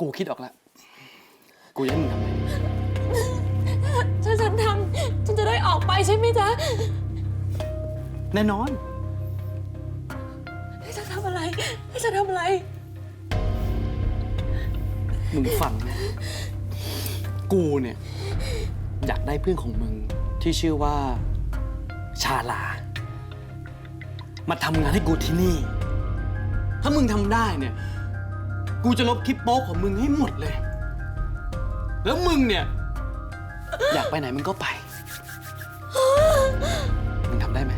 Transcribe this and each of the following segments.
กูคิดออกแล้ว กูจะให้มึงทำไงถ้าฉันทำฉันจะได้ออกไปใช่ไหมจ๊ะแน่นอน ให้ฉันทำอะไรให้ฉันทำอะไร มึงฟังนะ กูเนี่ย อยากได้เพื่อนของมึงที่ชื่อว่า ชาลา มาทำงานให้กูที่นี่ ถ้ามึงทำได้เนี่ย กูจะลบคลิปโป๊ของมึงให้หมดเลย แล้วมึงเนี่ย อยากไปไหนมึงก็ไป มึงทำได้ไหม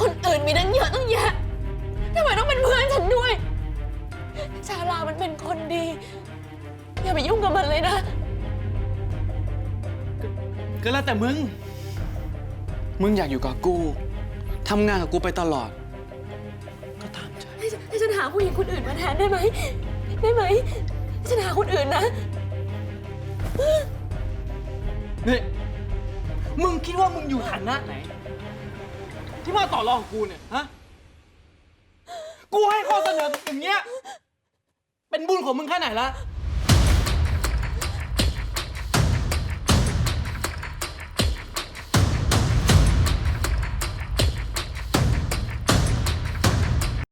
คนอื่นมีตั้งเยอะตั้งแยะทำไมต้องเป็นเพื่อนฉันด้วย ชาลามันเป็นคน ไปยุ่งกับมันเลยนะ ก็แล้วแต่มึง มึงอยากอยู่กับกูทำงานกับกูไปตลอด ก็ตามใจ ให้ฉันให้ฉันหาผู้หญิงคนอื่นมาแทนได้ไหม ได้ไหมให้ฉันหาคนอื่นนะ นี่ มึงคิดว่ามึงอยู่ฐานะไหน ที่มาต่อรองกับกูเนี่ย ฮะ กูให้ข้อเสนออย่างเงี้ย เป็นบุญของมึงแค่ไหนละไ